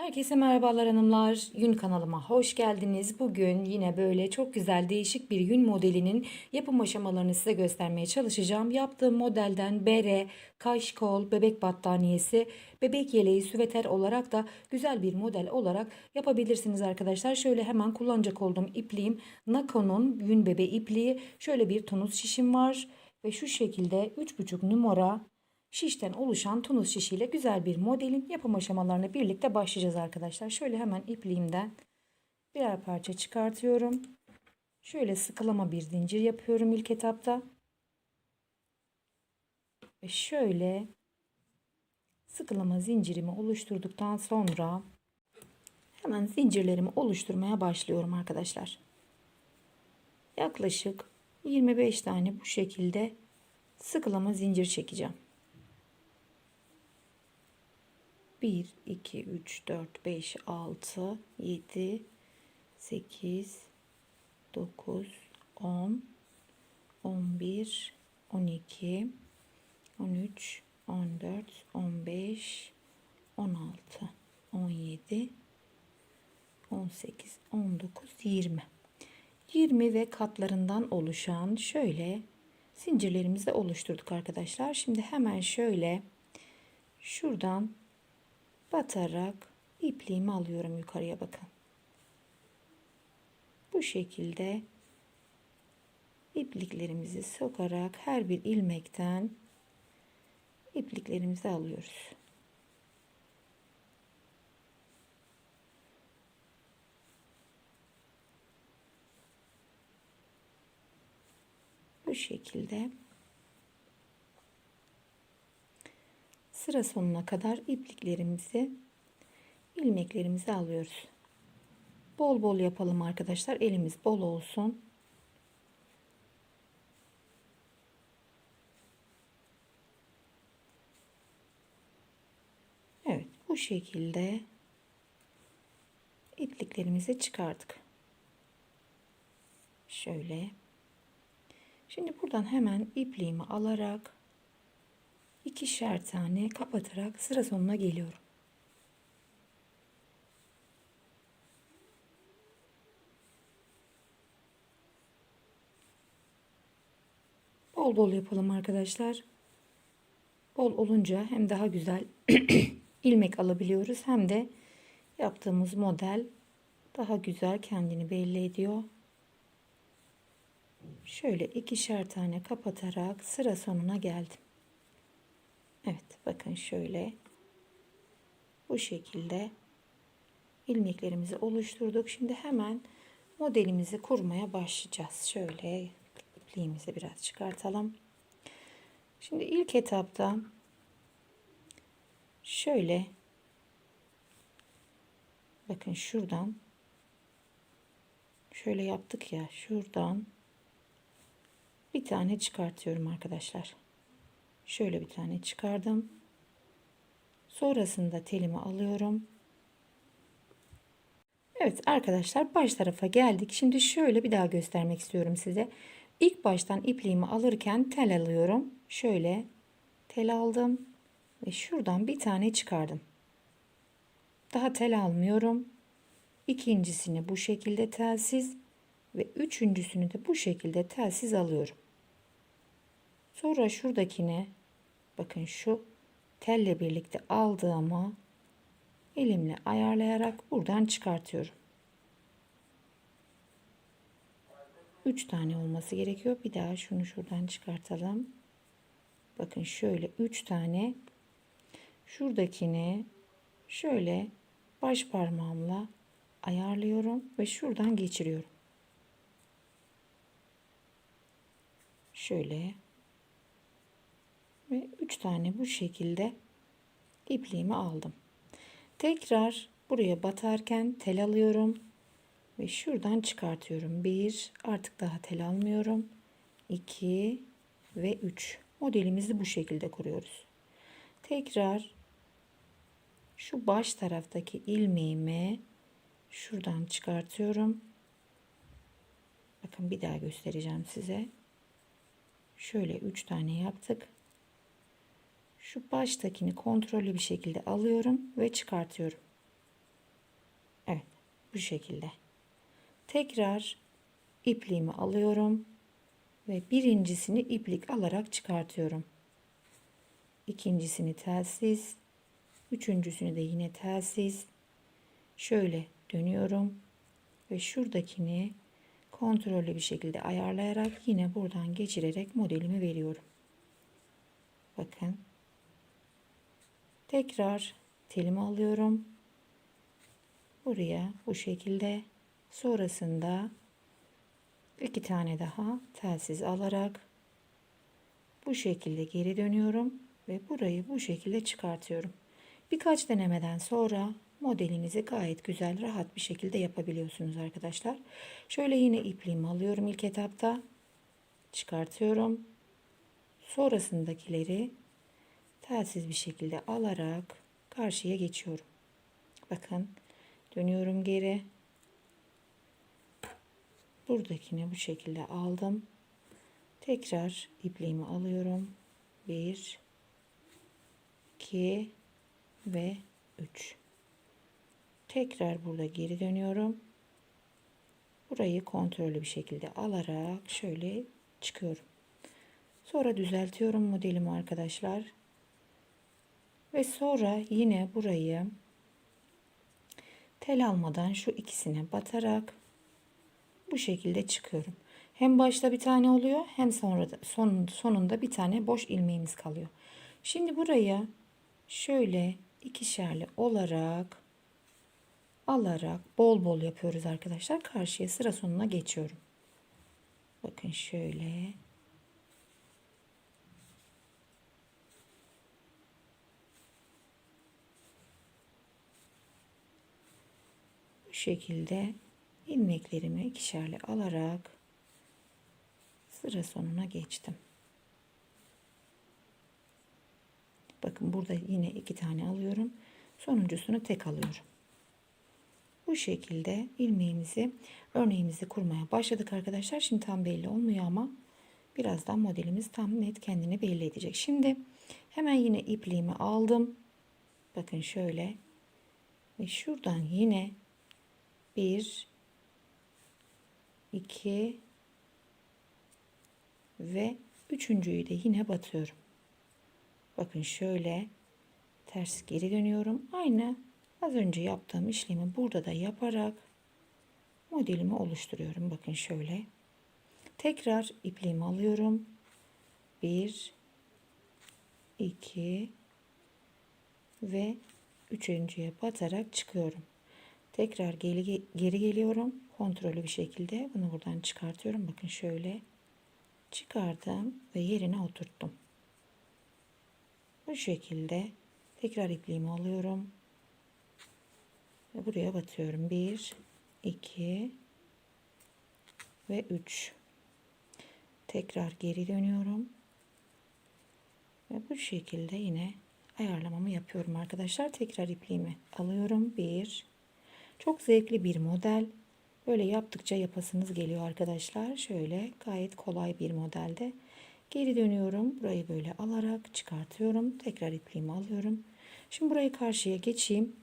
Herkese merhabalar hanımlar. Yün kanalıma hoş geldiniz. Bugün yine böyle çok güzel değişik bir yün modelinin yapım aşamalarını size göstermeye çalışacağım. Yaptığım modelden bere, kaşkol, bebek battaniyesi, bebek yeleği, süveter olarak da güzel bir model olarak yapabilirsiniz arkadaşlar. Şöyle hemen kullanacak olduğum ipliğim Nako'nun yün bebe ipliği. Şöyle bir tunus şişim var ve şu şekilde 3,5 numara şişten oluşan tunus şişiyle güzel bir modelin yapım aşamalarına birlikte başlayacağız arkadaşlar. Şöyle hemen ipliğimden birer parça çıkartıyorum. Şöyle sıkılama bir zincir yapıyorum ilk etapta. Ve şöyle sıkılama zincirimi oluşturduktan sonra hemen zincirlerimi oluşturmaya başlıyorum arkadaşlar. Yaklaşık 25 tane bu şekilde sıkılama zincir çekeceğim. 1, 2, 3, 4, 5, 6, 7, 8, 9, 10, 11, 12, 13, 14, 15, 16, 17, 18, 19, 20. 20 ve katlarından oluşan şöyle zincirlerimizi oluşturduk arkadaşlar. Şimdi hemen şöyle şuradan batarak ipliğimi alıyorum yukarıya bakın. Bu şekilde ipliklerimizi sokarak her bir ilmekten ipliklerimizi alıyoruz. Bu şekilde sıra sonuna kadar ipliklerimizi ilmeklerimizi alıyoruz. Bol bol yapalım arkadaşlar. Elimiz bol olsun. Evet bu şekilde ipliklerimizi çıkardık. Şöyle. Şimdi buradan hemen ipliğimi alarak ikişer tane kapatarak sıra sonuna geliyorum. Bol bol yapalım arkadaşlar. Bol olunca hem daha güzel ilmek alabiliyoruz hem de yaptığımız model daha güzel kendini belli ediyor. Şöyle ikişer tane kapatarak sıra sonuna geldim. Evet bakın şöyle bu şekilde ilmeklerimizi oluşturduk. Şimdi hemen modelimizi kurmaya başlayacağız. Şöyle ipliğimizi biraz çıkartalım. Şimdi ilk etapta şöyle bakın şuradan şöyle yaptık ya şuradan bir tane çıkartıyorum arkadaşlar. Şöyle bir tane çıkardım. Sonrasında telimi alıyorum. Evet arkadaşlar baş tarafa geldik. Şimdi şöyle bir daha göstermek istiyorum size. İlk baştan ipliğimi alırken tel alıyorum. Şöyle tel aldım ve şuradan bir tane çıkardım. Daha tel almıyorum. İkincisini bu şekilde telsiz ve üçüncüsünü de bu şekilde telsiz alıyorum. Sonra şuradakine bakın şu telle birlikte aldığımı elimle ayarlayarak buradan çıkartıyorum. 3 tane olması gerekiyor. Bir daha şunu şuradan çıkartalım. Bakın şöyle 3 tane şuradakini şöyle baş parmağımla ayarlıyorum ve şuradan geçiriyorum. Şöyle ve 3 tane bu şekilde ipliğimi aldım. Tekrar buraya batarken tel alıyorum ve şuradan çıkartıyorum. 1 artık daha tel almıyorum. 2 ve 3 modelimizi bu şekilde kuruyoruz. Tekrar şu baş taraftaki ilmeğimi şuradan çıkartıyorum. Bakın bir daha göstereceğim size. Şöyle 3 tane yaptık. Şu baştakini kontrollü bir şekilde alıyorum ve çıkartıyorum. Evet bu şekilde. Tekrar ipliğimi alıyorum ve birincisini iplik alarak çıkartıyorum. İkincisini telsiz, üçüncüsünü de yine telsiz. Şöyle dönüyorum ve şuradakini kontrollü bir şekilde ayarlayarak yine buradan geçirerek modelimi veriyorum. Bakın. Tekrar telimi alıyorum. Buraya bu şekilde sonrasında iki tane daha telsiz alarak bu şekilde geri dönüyorum ve burayı bu şekilde çıkartıyorum. Birkaç denemeden sonra modelinizi gayet güzel rahat bir şekilde yapabiliyorsunuz arkadaşlar. Şöyle yine ipliğimi alıyorum ilk etapta çıkartıyorum. Sonrasındakileri telsiz bir şekilde alarak karşıya geçiyorum. Bakın dönüyorum geri. Buradakini bu şekilde aldım. Tekrar ipliğimi alıyorum. 1 2 ve 3 tekrar burada geri dönüyorum burayı kontrollü bir şekilde alarak şöyle çıkıyorum sonra düzeltiyorum modelimi arkadaşlar ve sonra yine burayı tel almadan şu ikisine batarak bu şekilde çıkıyorum hem başta bir tane oluyor hem sonra da son, sonunda bir tane boş ilmeğimiz kalıyor şimdi buraya şöyle ikişerli olarak alarak bol bol yapıyoruz arkadaşlar. Karşıya sıra sonuna geçiyorum. Bakın şöyle. Bu şekilde ilmeklerimi ikişerli alarak sıra sonuna geçtim. Bakın burada yine iki tane alıyorum. Sonuncusunu tek alıyorum. Bu şekilde ilmeğimizi, örneğimizi kurmaya başladık arkadaşlar. Şimdi tam belli olmuyor ama birazdan modelimiz tam net kendini belli edecek. Şimdi hemen yine ipliğimi aldım. Bakın şöyle. Ve şuradan yine bir, iki ve üçüncüyü de yine batıyorum. Bakın şöyle ters geri dönüyorum. Aynı az önce yaptığım işlemi burada da yaparak modelimi oluşturuyorum. Bakın şöyle. Tekrar ipliğimi alıyorum. 1 2 ve üçüncüye batarak çıkıyorum. Tekrar geri, geri geliyorum. Kontrollü bir şekilde bunu buradan çıkartıyorum. Bakın şöyle çıkardım ve yerine oturttum. Bu şekilde tekrar ipliğimi alıyorum. Ve buraya batıyorum. 1 2 ve 3 tekrar geri dönüyorum. Ve bu şekilde yine ayarlamamı yapıyorum arkadaşlar. Tekrar ipliğimi alıyorum. 1 Çok zevkli bir model. Böyle yaptıkça yapasınız geliyor arkadaşlar. Şöyle gayet kolay bir modelde. Geri dönüyorum. Burayı böyle alarak çıkartıyorum. Tekrar ipliğimi alıyorum. Şimdi burayı karşıya geçeyim.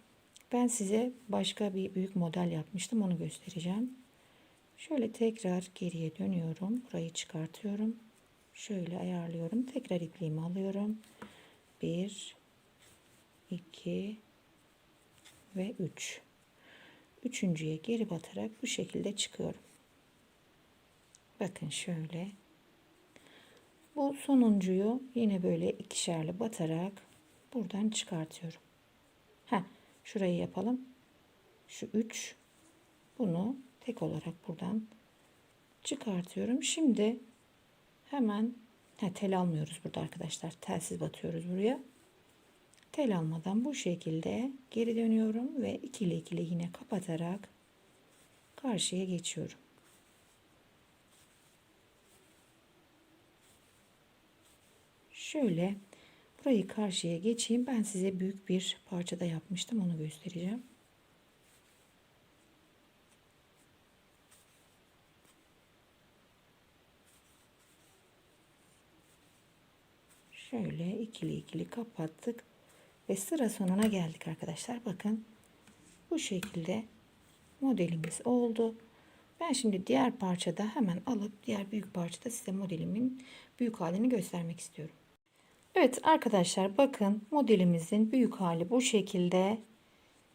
Ben size başka bir büyük model yapmıştım. Onu göstereceğim. Şöyle tekrar geriye dönüyorum. Burayı çıkartıyorum. Şöyle ayarlıyorum. Tekrar ipliğimi alıyorum. 1 2 ve 3. Üçüncüye geri batarak bu şekilde çıkıyorum. Bakın şöyle bu sonuncuyu yine böyle ikişerli batarak buradan çıkartıyorum. Ha, şurayı yapalım. Şu 3 bunu tek olarak buradan çıkartıyorum. Şimdi hemen ha, tel almıyoruz burada arkadaşlar. Telsiz batıyoruz buraya. Tel almadan bu şekilde geri dönüyorum ve ikili ikili yine kapatarak karşıya geçiyorum. Şöyle burayı karşıya geçeyim. Ben size büyük bir parçada yapmıştım. Onu göstereceğim. Şöyle ikili ikili kapattık. Ve sıra sonuna geldik arkadaşlar. Bakın bu şekilde modelimiz oldu. Ben şimdi diğer parçada hemen alıp diğer büyük parçada size modelimin büyük halini göstermek istiyorum. Evet arkadaşlar bakın modelimizin büyük hali bu şekilde.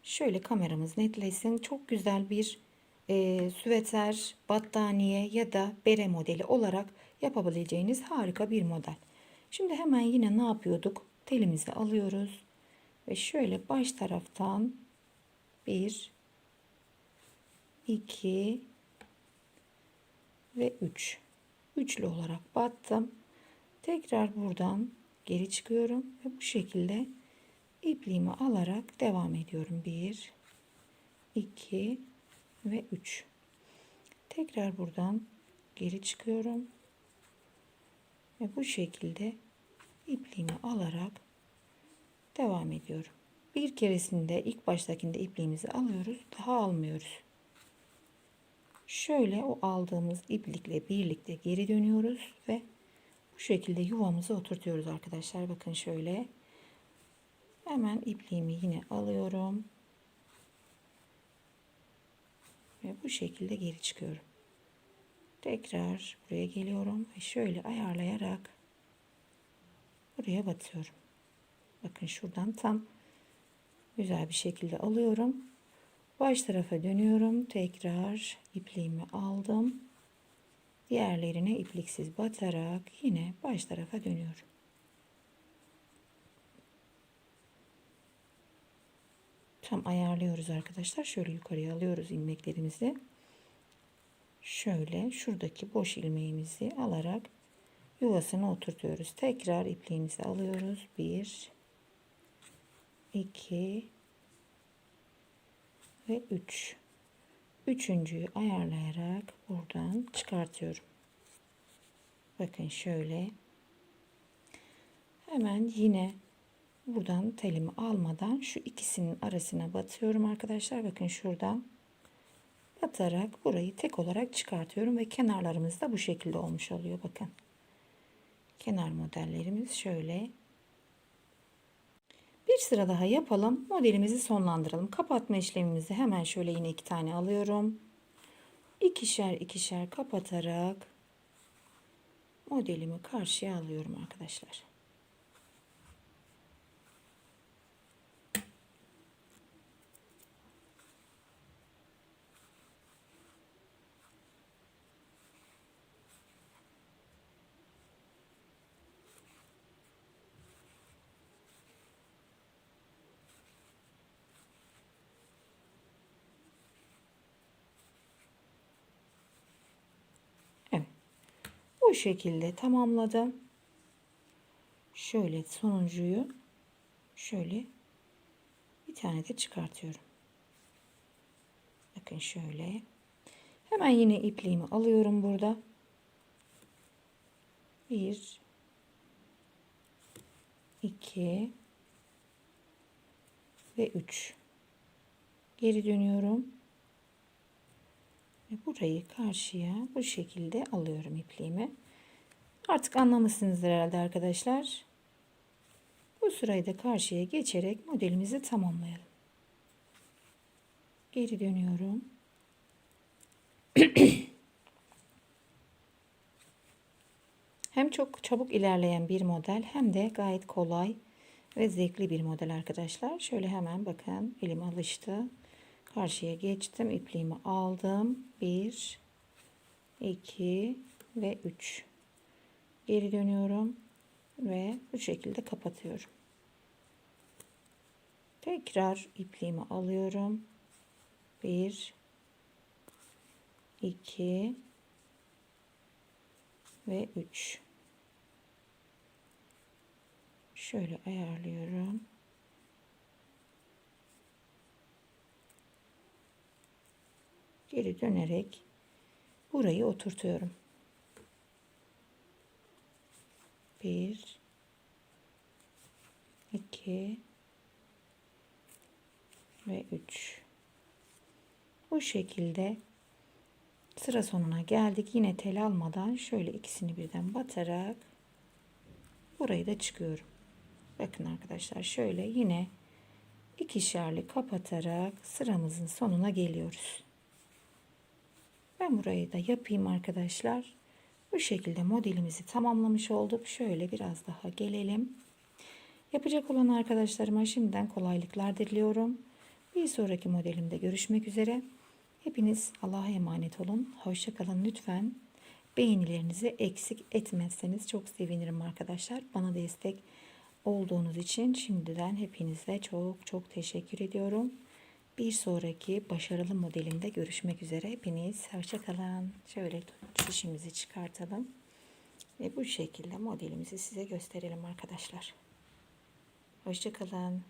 Şöyle kameramız netlesin. Çok güzel bir e, süveter, battaniye ya da bere modeli olarak yapabileceğiniz harika bir model. Şimdi hemen yine ne yapıyorduk? Telimizi alıyoruz ve şöyle baş taraftan bir, iki ve üç. Üçlü olarak battım. Tekrar buradan geri çıkıyorum ve bu şekilde ipliğimi alarak devam ediyorum. Bir, iki ve üç. Tekrar buradan geri çıkıyorum ve bu şekilde ipliğimi alarak devam ediyorum. Bir keresinde ilk baştakinde ipliğimizi alıyoruz. Daha almıyoruz. Şöyle o aldığımız iplikle birlikte geri dönüyoruz ve bu şekilde yuvamızı oturtuyoruz arkadaşlar. Bakın şöyle. Hemen ipliğimi yine alıyorum. Ve bu şekilde geri çıkıyorum. Tekrar buraya geliyorum ve şöyle ayarlayarak buraya batıyorum. Bakın şuradan tam güzel bir şekilde alıyorum. Baş tarafa dönüyorum. Tekrar ipliğimi aldım. Diğerlerine ipliksiz batarak yine baş tarafa dönüyorum. Tam ayarlıyoruz arkadaşlar. Şöyle yukarıya alıyoruz ilmeklerimizi. Şöyle şuradaki boş ilmeğimizi alarak yuvasına oturtuyoruz. Tekrar ipliğimizi alıyoruz. 1 2 ve 3. Üçüncüyü ayarlayarak buradan çıkartıyorum. Bakın şöyle. Hemen yine buradan telimi almadan şu ikisinin arasına batıyorum arkadaşlar. Bakın şuradan batarak burayı tek olarak çıkartıyorum ve kenarlarımız da bu şekilde olmuş oluyor. Bakın. Kenar modellerimiz şöyle. Bir sıra daha yapalım. Modelimizi sonlandıralım. Kapatma işlemimizi hemen şöyle yine iki tane alıyorum. İkişer ikişer kapatarak modelimi karşıya alıyorum arkadaşlar. Evet. Bu şekilde tamamladım. Şöyle sonuncuyu şöyle bir tane de çıkartıyorum. Bakın şöyle. Hemen yine ipliğimi alıyorum burada. Bir, iki ve üç. Geri dönüyorum. Ve burayı karşıya bu şekilde alıyorum ipliğimi. Artık anlamışsınızdır herhalde arkadaşlar. Bu sırayı da karşıya geçerek modelimizi tamamlayalım. Geri dönüyorum. hem çok çabuk ilerleyen bir model hem de gayet kolay ve zevkli bir model arkadaşlar. Şöyle hemen bakın elim alıştı. Karşıya geçtim. ipliğimi aldım. 1 2 ve 3. Geri dönüyorum ve bu şekilde kapatıyorum. Tekrar ipliğimi alıyorum. 1 2 ve 3. Şöyle ayarlıyorum. geri dönerek burayı oturtuyorum. 1 2 ve 3 bu şekilde sıra sonuna geldik. Yine tel almadan şöyle ikisini birden batarak burayı da çıkıyorum. Bakın arkadaşlar şöyle yine ikişerli kapatarak sıramızın sonuna geliyoruz. Ben burayı da yapayım arkadaşlar. Bu şekilde modelimizi tamamlamış olduk. Şöyle biraz daha gelelim. Yapacak olan arkadaşlarıma şimdiden kolaylıklar diliyorum. Bir sonraki modelimde görüşmek üzere. Hepiniz Allah'a emanet olun. Hoşçakalın lütfen. Beğenilerinizi eksik etmezseniz çok sevinirim arkadaşlar. Bana destek olduğunuz için şimdiden hepinize çok çok teşekkür ediyorum. Bir sonraki başarılı modelimde görüşmek üzere. Hepiniz hoşçakalın. Şöyle şişimizi çıkartalım. Ve bu şekilde modelimizi size gösterelim arkadaşlar. Hoşçakalın.